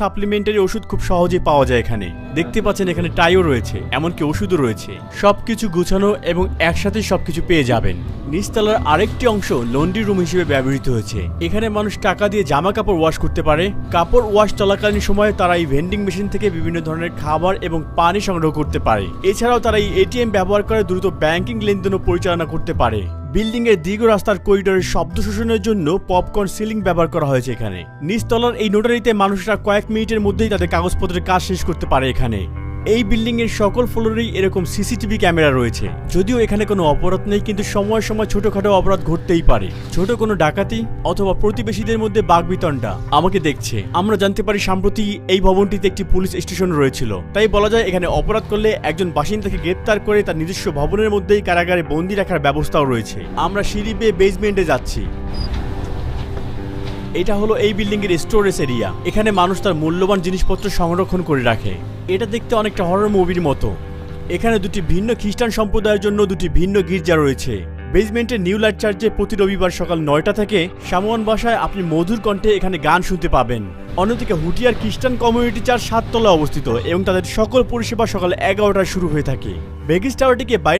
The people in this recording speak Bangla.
সাপ্লিমেন্টারি ওষুধ খুব সহজে পাওয়া যায় এখানে। দেখতে পাচ্ছেন এখানে টাইও রয়েছে, এমনকি ওষুধও রয়েছে। সবকিছু গুছানো এবং একসাথে সবকিছু পেয়ে যাবেন। নিচতলার আরেকটি অংশ লন্ড্রি রুম হিসেবে ব্যবহৃত হয়েছে। এখানে মানুষ টাকা দিয়ে জামা কাপড় ওয়াশ করতে পারে। কাপড় ওয়াশ চলাকালীন সময়ে তারা এই ভেন্ডিং মেশিন থেকে বিভিন্ন ধরনের খাবার এবং পানি সংগ্রহ করতে পারে। এছাড়াও তারা এই এটিএম ব্যবহার করে দ্রুত ব্যাংকিং লেনদেনও পরিচালনা করতে পারে। বিল্ডিং এর দীর্ঘ রাস্তার করিডোরের শব্দ শোষণের জন্য পপকর্ন সিলিং ব্যবহার করা হয়েছে এখানে। নিচতলার এই নোটারিতে মানুষরা কয়েক মিনিটের মধ্যেই তাদের কাগজপত্রের কাজ শেষ করতে পারে এখানে। এই বিল্ডিং এর সকল ফ্লোরেই এরকম সিসিটিভি ক্যামেরা রয়েছে। যদিও এখানে কোনো অপরাধ নেই, কিন্তু সময় সময় ছোটখাটো অপরাধ ঘটতেই পারে। ছোট কোনো ডাকাতি অথবা প্রতিবেশীদের মধ্যে বাগবিতণ্ডা আমাকে দেখছে। আমরা জানতে পারি সম্প্রতি এই ভবনটিতে একটি পুলিশ স্টেশন রয়েছিল। তাই বলা যায় এখানে অপরাধ করলে একজন বাসিন্দাকে গ্রেপ্তার করে তার নিজস্ব ভবনের মধ্যেই কারাগারে বন্দি রাখার ব্যবস্থাও রয়েছে। আমরা সিঁড়ি বেয়ে বেসমেন্টে যাচ্ছি। এটা হলো এই বিল্ডিং এর স্টোরেজ এরিয়া এখানে মানুষ তার মূল্যবান জিনিসপত্র সংরক্ষণ করে রাখে। এটা দেখতে অনেকটা হরর মুভির মতো। এখানে দুটি ভিন্ন খ্রিস্টান সম্প্রদায়ের জন্য দুটি ভিন্ন গির্জা রয়েছে। বেসমেন্টের নিউ লাইট চার্চে প্রতি রবিবার সকাল নয়টা থেকে সামোয়ান ভাষায় আপনি মধুর কণ্ঠে এখানে গান শুনতে পাবেন। অন্যদিকে হুটিয়ার খ্রিস্টান কমিউনিটি চার্চ সাততলা অবস্থিত এবং তাদের সকল পরিষেবা সকাল এগারোটায় শুরু হয়ে থাকে। বেগিস টাওয়ারটিকে